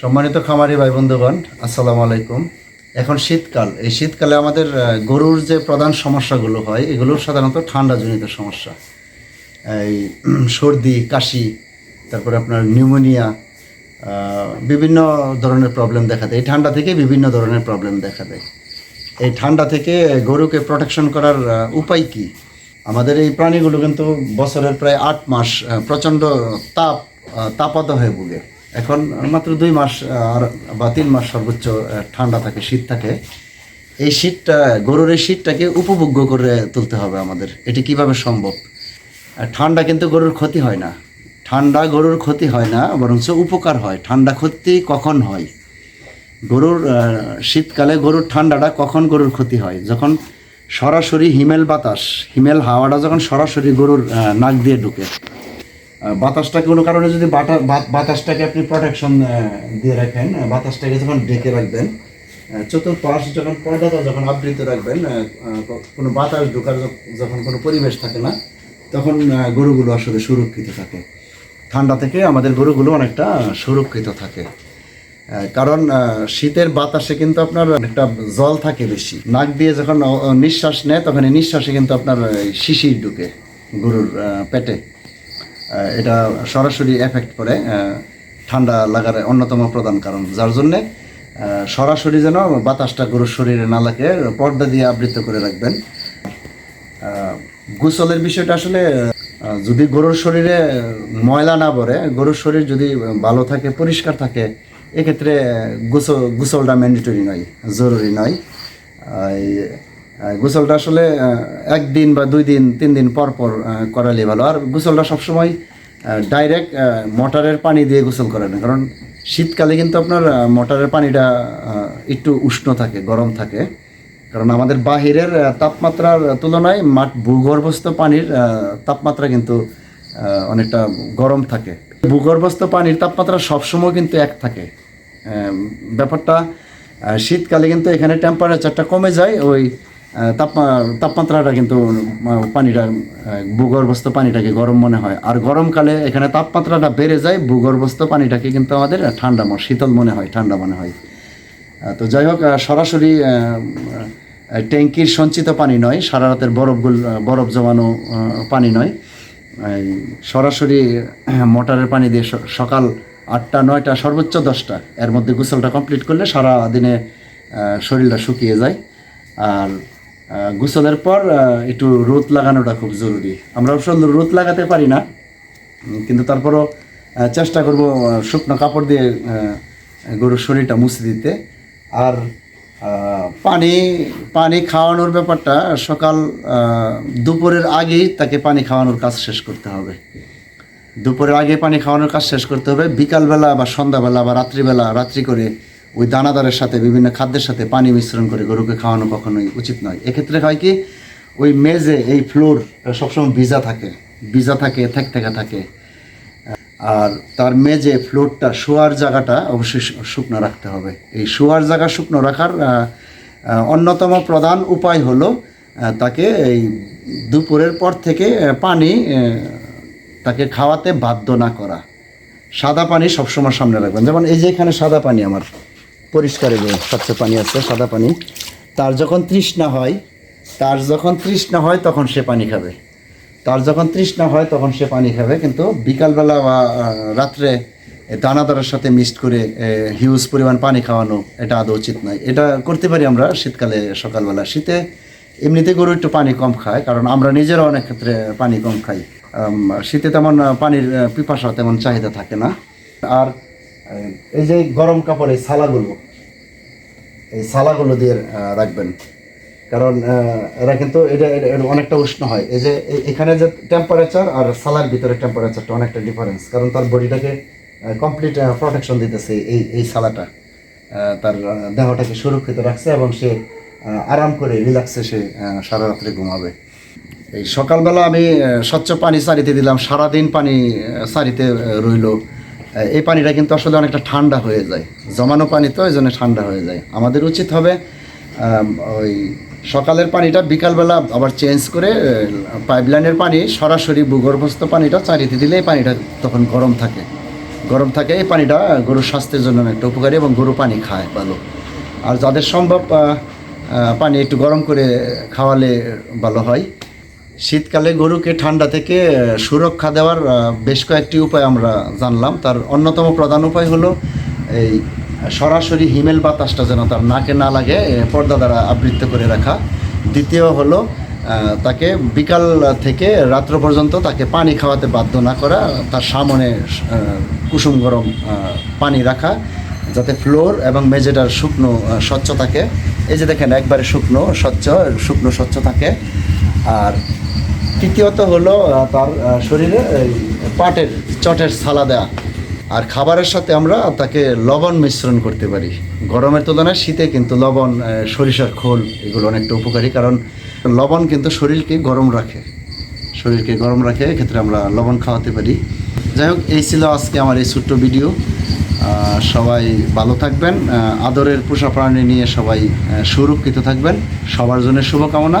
সম্মানিত খামারি ভাই বন্ধুগণ, আসসালামু আলাইকুম। এখন শীতকাল। এই শীতকালে আমাদের গরুর যে প্রধান সমস্যাগুলো হয়, এগুলোর সাধারণত ঠান্ডাজনিত সমস্যা। এই সর্দি, কাশি, তারপরে আপনার নিউমোনিয়া বিভিন্ন ধরনের প্রবলেম দেখা দেয়। এই ঠান্ডা থেকে বিভিন্ন ধরনের প্রবলেম দেখা দেয়। এই ঠান্ডা থেকে গরুকে প্রোটেকশন করার উপায় কি? আমাদের এই প্রাণীগুলো কিন্তু বছরের প্রায় আট মাস প্রচণ্ড তাপ তাপাত হয়ে ভুগে। এখন মাত্র দুই মাস আর বা তিন মাস সর্বোচ্চ ঠান্ডা থাকে, শীত থাকে। এই শীতটা, গরুর এই শীতটাকে উপভোগ্য করে তুলতে হবে আমাদের। এটি কীভাবে সম্ভব? ঠান্ডা কিন্তু গরুর ক্ষতি হয় না। ঠান্ডা গরুর ক্ষতি হয় না, বরঞ্চ উপকার হয়। ঠান্ডা ক্ষতি কখন হয়? গরুর শীতকালে গরুর ঠান্ডাটা কখন গরুর ক্ষতি হয়? যখন সরাসরি হিমেল বাতাস, হিমেল হাওয়াটা যখন সরাসরি গরুর নাক দিয়ে ঢুকে। আহ, বাতাসটা কোনো কারণে যদি বাত- বাতাসটাকে আপনি প্রোটেকশন দিয়ে রাখেন বাতাসটাকে যখন ডেকে রাখবেন চতুর্পাশ যখন পর্দাটা যখন আবৃত রাখবেন কোনো বাতাস ঢোকার যখন কোনো পরিবেশ থাকে না তখন গরুগুলো আসলে সুরক্ষিত থাকে। ঠান্ডা থেকে আমাদের গরুগুলো অনেকটা সুরক্ষিত থাকে। কারণ শীতের বাতাসে কিন্তু আপনার একটা জল থাকে বেশি। নাক দিয়ে যখন নিঃশ্বাস নেয় তখন নিঃশ্বাসে কিন্তু আপনার শিশির ঢুকে গরুর পেটে। এটা সরাসরি এফেক্ট করে ঠান্ডা লাগার অন্যতম প্রধান কারণ। যার জন্যে সরাসরি যেন বাতাসটা গরুর শরীরে না লাগে, পর্দা দিয়ে আবৃত করে রাখবেন। গোসলের বিষয়টা আসলে যদি গরুর শরীরে ময়লা না পড়ে, গরুর শরীর যদি ভালো থাকে, পরিষ্কার থাকে, এক্ষেত্রে গোসল, গোসলটা ম্যান্ডেটরি নয়, জরুরি নয়। গোসলটা আসলে একদিন বা দুই দিন, তিন দিন পর পর করালে ভালো। আর গোসলটা সবসময় ডাইরেক্ট মোটরের পানি দিয়ে গোসল করে না। কারণ শীতকালে কিন্তু আপনার মোটরের পানিটা একটু উষ্ণ থাকে, গরম থাকে। কারণ আমাদের বাহিরের তাপমাত্রার তুলনায় মাঠ ভূগর্ভস্থ পানির তাপমাত্রা কিন্তু অনেকটা গরম থাকে। ভূগর্ভস্থ পানির তাপমাত্রা সবসময় কিন্তু এক থাকে। ব্যাপারটা শীতকালে কিন্তু এখানে টেম্পারেচারটা কমে যায়। ওই তাপমাত্রাটা কিন্তু পানিটা ভূগর্ভস্থ পানিটাকে গরম মনে হয়। আর গরমকালে এখানে তাপমাত্রাটা বেড়ে যায়, ভূগর্ভস্থ পানিটাকে কিন্তু আমাদের ঠান্ডা শীতল মনে হয়, ঠান্ডা মনে হয়। তো যাই হোক সরাসরি ট্যাঙ্কির সঞ্চিত পানি নয়, সারা রাতের বরফগুল বরফ জমানো পানি নয়। সরাসরি মোটরের পানি দিয়ে সকাল আটটা, নয়টা, সর্বোচ্চ দশটা, এর মধ্যে গোসলটা কমপ্লিট করলে সারা দিনে শরীরটা শুকিয়ে যায়। আর গোসলের পর একটু রোদ লাগানোটা খুব জরুরি। আমরা অবশ্য রোদ লাগাতে পারি না কিন্তু তারপরও চেষ্টা করব শুকনো কাপড় দিয়ে গরুর শরীরটা মুছে দিতে। আর পানি পানি খাওয়ানোর ব্যাপারটা সকাল দুপুরের আগেই তাকে পানি খাওয়ানোর কাজ শেষ করতে হবে। দুপুরের আগে পানি খাওয়ানোর কাজ শেষ করতে হবে। বিকালবেলা বা সন্ধ্যাবেলা বা রাত্রিবেলা রাত্রি করে ওই দানাদারের সাথে, বিভিন্ন খাদ্যের সাথে পানি মিশ্রণ করে গরুকে খাওয়ানো কখনোই উচিত নয়। এক্ষেত্রে হয় কি, ওই মেজে এই ফ্লোর সবসময় ভিজা থাকে ভিজা থাকে থেক থেকে। থাকে আর তার মেজে ফ্লোরটা, শোয়ার জায়গাটা অবশ্যই শুকনো রাখতে হবে। এই শোয়ার জায়গা শুকনো রাখার অন্যতম প্রধান উপায় হলো তাকে এই দুপুরের পর থেকে পানি তাকে খাওয়াতে বাধ্য না করা। সাদা পানি সবসময় সামনে রাখবেন। যেমন এই যে এখানে সাদা পানি আমার। পরিষ্কার এই স্বচ্ছ পানি আছে, সাদা পানি। তার যখন তৃষ্ণা হয়, তার যখন তৃষ্ণা হয়, তখন সে পানি খাবে। তার যখন তৃষ্ণা হয়, তখন সে পানি খাবে। কিন্তু বিকালবেলা বা রাত্রে দানাদারের সাথে মিক্সড করে হিউজ পরিমাণ পানি খাওয়ানো, এটা আদৌ উচিত নয়। এটা করতে পারি আমরা শীতকালে, সকালবেলা। শীতে এমনিতে গরু একটু পানি কম খায়, কারণ আমরা নিজেরা অনেক ক্ষেত্রে পানি কম খাই। শীতে তেমন পানির পিপাসা তেমন চাহিদা থাকে না। আর এই যে গরম কাপড়, এই সালাগুলো এই সালাগুলো দিয়ে রাখবেন। কারণ এরা কিন্তু এটা অনেকটা উষ্ণ হয়। এই যে এখানে যে টেম্পারেচার আর সালার ভিতরে টেম্পারেচারটা অনেকটা ডিফারেন্স কারণ তার বডিটাকে কমপ্লিট প্রোটেকশন দিতেছে এই এই সালাটা। তার দেহটাকে সুরক্ষিত রাখছে এবং সে আরাম করে রিল্যাক্সে সে সারা রাত্রে ঘুমাবে। এই সকালবেলা আমি স্বচ্ছ পানি সারিতে দিলাম। সারাদিন পানি সারিতে রইল। এই পানিটা কিন্তু আসলে অনেকটা ঠান্ডা হয়ে যায়। জমানো পানি তো, এই জন্য ঠান্ডা হয়ে যায়। আমাদের উচিত হবে ওই সকালের পানিটা, বিকালবেলা আবার চেঞ্জ করে পাইপলাইনের পানি, সরাসরি ভূগর্ভস্থ পানিটা চারিতে দিলে এই পানিটা তখন গরম থাকে। গরম থাকে, এই পানিটা গরুর স্বাস্থ্যের জন্য অনেকটা উপকারী এবং গরু পানি খায় ভালো। আর যাদের সম্ভব পানি একটু গরম করে খাওয়ালে ভালো হয়। শীতকালে গরুকে ঠান্ডা থেকে সুরক্ষা দেওয়ার বেশ কয়েকটি উপায় আমরা জানলাম। তার অন্যতম প্রধান উপায় হলো এই সরাসরি হিমেল বাতাসটা যেন তার নাকে না লাগে পর্দা দ্বারা আবৃত্ত করে রাখা। দ্বিতীয় হলো তাকে বিকাল থেকে রাত্র পর্যন্ত তাকে পানি খাওয়াতে বাধ্য না করা, তার সামনে কুসুম গরম পানি রাখা, যাতে ফ্লোর এবং মেঝেটার শুকনো স্বচ্ছ থাকে এই যে দেখেন একবারে শুকনো, স্বচ্ছ শুকনো, স্বচ্ছ থাকে। আর তৃতীয়ত হলো তার শরীরে পাটের চটের ছালা দেওয়া আর খাবারের সাথে আমরা তাকে লবণ মিশ্রণ করতে পারি। গরমের তুলনায় শীতে কিন্তু লবণ সরিষার খোল এগুলো অনেকটা উপকারী, কারণ লবণ কিন্তু শরীরকে গরম রাখে। শরীরকে গরম রাখে, এক্ষেত্রে আমরা লবণ খাওয়াতে পারি। যাই হোক, এই ছিল আজকে আমার এই ছোট্ট ভিডিও। সবাই ভালো থাকবেন। আদরের পোষা প্রাণী নিয়ে সবাই সুরক্ষিত থাকবেন। সবার জন্য শুভকামনা।